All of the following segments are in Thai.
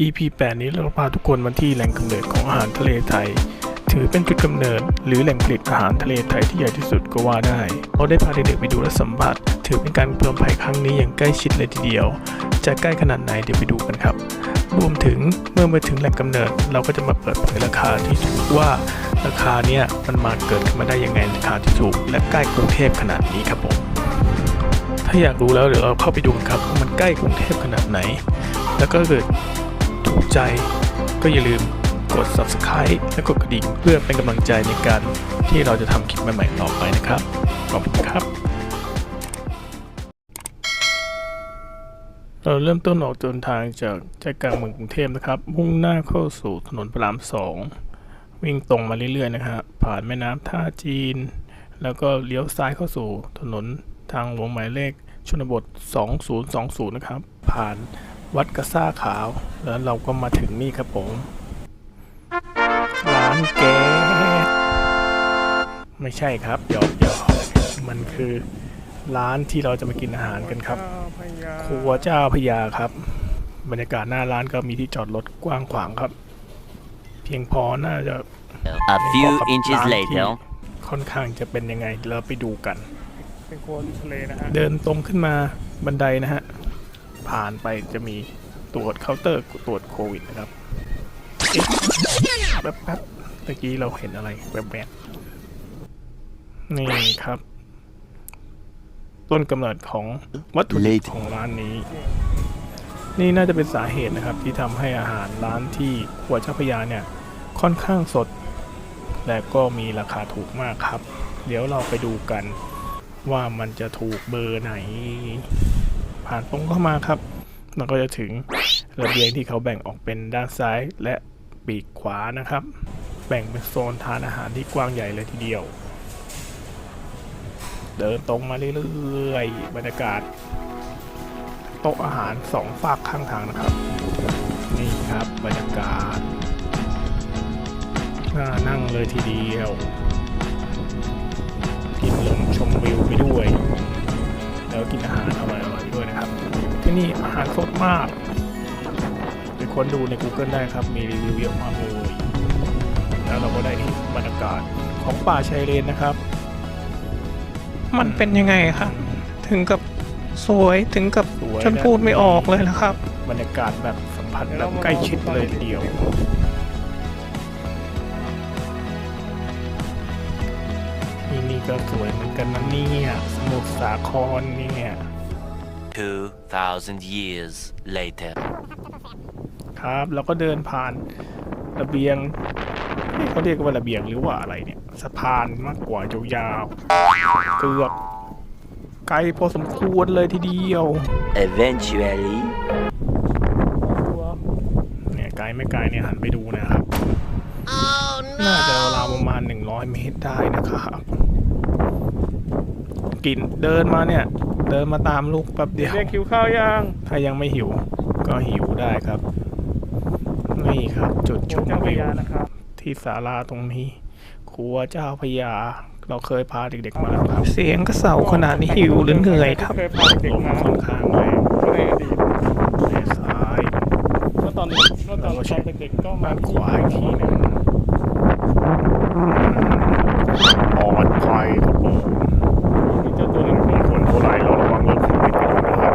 EP 8 นี้เราพาทุกคนมาที่แหล่งกำเนิดของอาหารทะเลไทย ถือเป็นจุดกำเนิด หรือแหล่งผลิตอาหารทะเลไทยที่ใหญ่ที่สุดก็ว่าได้เราได้พาเด็กๆไปดูและสัมผัส ถือเป็นการเพิ่มภัยครั้งนี้อย่างใกล้ชิดเลยทีเดียว จะใกล้ขนาดไหนเดี๋ยวไปดูกันครับ รวมถึงเมื่อมาถึงแหล่งกำเนิด เราก็จะมาเปิดเผยราคาที่ถูกว่า ราคาเนี้ยมันมาเกิดขึ้นมาได้ยังไงราคาที่ถูก และใกล้กรุงเทพขนาดนี้ครับผมถ้าอยากรู้แล้วเดี๋ยวเราเข้าไปดูกันครับว่ามันใกล้กรุงเทพขนาดไหน แล้วก็เกิด ถูกใจ ก็อย่าลืมกด subscribe และกดกระดิ่งเพื่อเป็นกำลังใจในการที่เราจะทำคลิปใหม่ๆต่อไปนะครับ ขอบคุณครับ เราเริ่มต้นออกเดินทางจากใจกลางเมืองกรุงเทพนะครับ มุ่งหน้าเข้าสู่ถนนพระรามสองวิ่งตรงมาเรื่อยๆนะครับผ่านแม่น้ำท่าจีน แล้วก็เลี้ยวซ้ายเข้าสู่ถนนทางหลวงหมายเลขชนบท 2020 นะครับ ผ่าน วัดกระซ่าขาว แล้วเราก็มาถึงนี่ครับผม ร้านแก๊สไม่ใช่ครับหยอกหยอกมันคือร้านที่เราจะมากินอาหารกันครับ ครัวเจ้าพระยาครับ บรรยากาศหน้าร้านก็มีที่จอดรถกว้างขวางครับ เพียงพอน่าจะ A few พอกับ inches ร้านที่ later. ค่อนข้างจะเป็นยังไงเราไปดูกัน เป็นครัวริมทะเลนะฮะ เดินตรงขึ้นมาบันไดนะฮะ ผ่านไปจะมีตรวจเคาน์เตอร์ตรวจโควิดนะครับเอ๊ะแป๊บๆตะกี้เราเห็นอะไรแวบๆนี่ครับ ต้นกำเนิดของวัตถุดิบของร้านนี้ นี่น่าจะเป็นสาเหตุนะครับ ที่ทำให้อาหารร้านที่ครัวเจ้าพยาเนี่ย ค่อนข้างสด และก็มีราคาถูกมากครับ เดี๋ยวเราไปดูกันว่ามันจะถูกเบอร์ไหน ผ่านตรงเข้ามาครับเราก็จะถึงระเบียงที่เขาแบ่งออกเป็นด้านซ้ายและปีกขวานะครับ แบ่งเป็นโซนทานอาหารที่กว้างใหญ่เลยทีเดียว เดินตรงมาเรื่อยๆบรรยากาศโต๊ะอาหารสองฝากข้างทางนะครับ นี่ครับบรรยากาศน่านั่งเลยทีเดียวกินลมชมวิวไปด้วย แล้วกินอาหารอร่อยๆด้วยนะครับ ที่นี่อาหารสดมากไปค้นดูใน Google ได้ครับ มีรีวิวเยอะมากเลยแล้วเราก็ได้ที่บรรยากาศของป่าชายเลนนะครับ มันเป็นยังไงคะถึงกับสวยถึงกับสวยฉันพูดไม่ออกเลยนะครับ บรรยากาศแบบสัมผัสแบบใกล้ชิดเลยทีเดียว ก็สวยเหมือนกันนะเนี่ยสมุทรสาครเนี่ย 2,000 years later. ครับแล้วก็เดินผ่านระเบียงเอ๊ะเขาเรียกว่าระเบียงหรือว่าอะไรเนี่ยสะพานมากกว่ายาวๆเกือบไกลพอสมควรเลยทีเดียว Eventually. เนี่ยไกลไม่ไกลเนี่ยหันไปดูนะครับ น่าจะราวประมาณ 100 เมตรได้นะครับ กินเดินมาเนี่ย เดินมาตามลูกแป๊บเดียวเรียกคิวข้าวยังถ้ายังไม่หิว ก็หิวได้ครับ นี่ครับ จุดชครัวมเจ้าพระวิวยานะครับที่ศาลาตรงนี้ครัวเจ้าพระยา เราเคยพาเด็กๆมาแล้วครับ เสียงกระเสาขนาดนี้หิวหรือเหนื่อยครับเคยพาเด็กลมๆมาค่อนข้างแรงในอดีตในซ้ายเมื่อตอนเมื่อตอนตอนเด็กๆก็มาด้านขวาอีกทีหนึงปลอดภัยครับผมมี เจ้าตัวหนึ่งบางคนเท่าไหร่เราระวังเรื่องโควิดกันอยู่นะครับ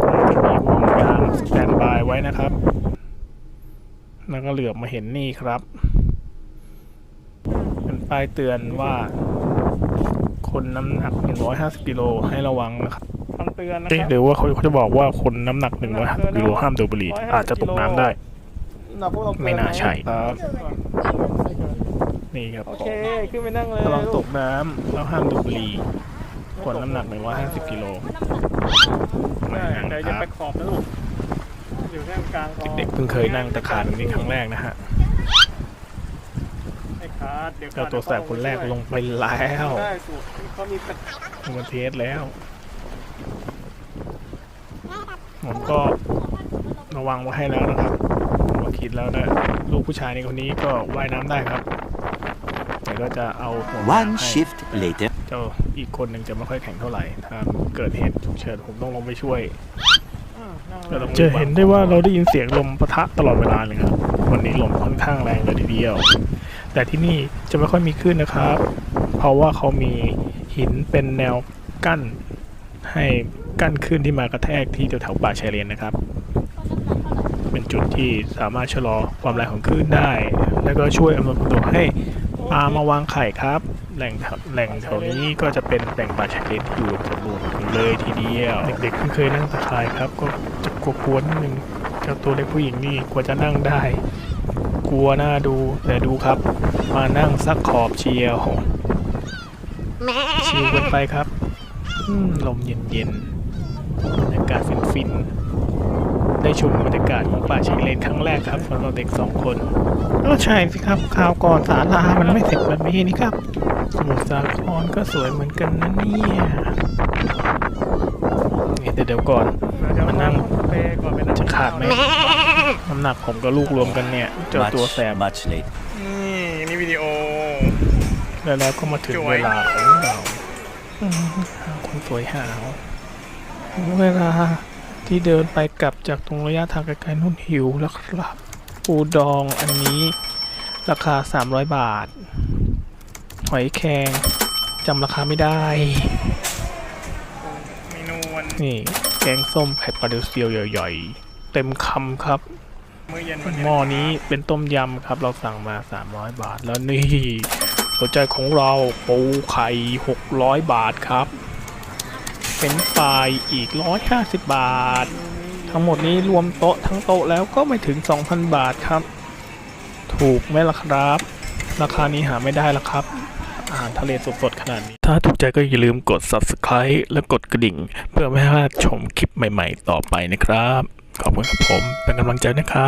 เราจะมีห่วงยางสแตนบายไว้นะครับ แล้วก็เหลือบมาเห็นนี่ครับ เป็นป้ายเตือนว่า คนน้ำหนัก 150กิโลให้ระวังนะครับคำเตือนนะเอ๊ะครับหรือว่าเขาเขาจะบอกว่าคนน้ำหนัก150กิโลห้ามดูดบุหรี่อาจจะตกน้ำได้น่ะพวกเราเกิไม่น่าใช่ครับไม่เกิ นนี่ครับโอเค ขึ้นไปนั่งเลยระวังตกน้ำแล้วห้ามดูดบุหรี่คนน้ำหนัก150กิโลไม่ได้นั่งเดี๋ยวคจะรับไปขอบนะลูกอยู่แค่กลางคอเด็กเพิ่งเคยนั่งตะขาตรงนี้ครั้งแรกนะฮะไอ้ขาดเดี๋ยวเจ้าตัวแสบคนแรกลงไปแล้วได้สูตรเขามีกระมันเทสแล้วผมก็ระวังไว้ให้แล้วนะครับผมก็คิดแล้วนะลูกผู้ชายในคนนี้ก็ว่ายน้ำได้ครับแต่ ก็จะเอาห่วงยาง One ให้ shift later. เจ้าอีกคนหนึ่งจะไม่ค่อยแข็งเท่าไหร่ถ้าเกิดเหตุฉุกเฉินผมต้องลงไปช่วยอ่าจะเห็นได้ว่าเราได้ยินเสียงลมปะทะตลอดเวลาเลยครับ วันนี้ลมค่อนข้างแรงเลยทีเดียว แต่ที่นี่จะไม่ค่อยมีคลื่นนะครับ เพราะว่าเขามีหินเป็นแนวกั้นให้กั้นคลื่นที่มากระแทกที่แถวๆป่าชายเลนนะครับ เป็นจุดที่สามารถชะลอความแรงของคลื่นได้ แล้วก็ช่วยอำนวยความสะดวกให้ ปลามาวางไข่ครับ แหล่งแถวแหล่งแถวนี้ก็จะเป็นแหล่งป่าชายเลนที่อยู่รวมๆกันเลยทีเดียว เด็กๆเพิ่งเคยนั่งตะข่ายครับ ก็จะกลัวๆนิดนึงเจ้าตัวเล็กผู้หญิงนี่กว่าจะนั่งได้ กลัวหน้าดูแต่ดูครับ มานั่งซักขอบเชียวชิวกันไปครับอืมลมเย็นๆบรรยากาศฟินๆ ได้ชมบรรยากาศของป่าชายเลนครั้งแรกครับสำหรับเด็กสองคนก็ใช่สิครับข่าวก่อนศาลามันไม่เสร็จแบบนี้นี่ครับ สมุทรสาครก็สวยเหมือนกันนะเนี่ยนี่แต่เดี๋ยวก่อนมานั่งจะขาดไหมน้ำหนักผมกับลูกรวมกันเนี่ยเจ้า Much, ตัวแสบ much later. นี่นี่วิดีโอ แล้วแล้วก็มาถึงสวยเวลาของเราอืมคนสวยหาวถึงเวลา ที่เดินไปกลับจากตรงระยะทางไกลๆนู่นหิวแล้วครับปูดองอันนี้ราคา 300 บาท หอยแครงจำราคาไม่ได้เมนูวันนี่แกงส้มไข่ปลาเดลเซียวใหญ่ๆเต็มคำครับมื้อเย็นหม้อนี้เป็นต้มยำครับ เราสั่งมา 300 บาทแล้วนี่หัวใจของเราปูไข่ 600 บาทครับ เป็นปลายอีก 150 บาท ทั้งหมดนี้รวมโต๊ะทั้งโต๊ะแล้วก็ไม่ถึง 2,000 บาทครับ ถูกไหมล่ะครับ ราคานี้หาไม่ได้แล้วครับ อาหารทะเลสดๆขนาดนี้ ถ้าถูกใจก็อย่าลืมกด subscribe และกดกระดิ่ง เพื่อไม่ให้พลาดชมคลิปใหม่ๆ ต่อไปนะครับ ขอบคุณครับผม เป็นกำลังใจนะครับ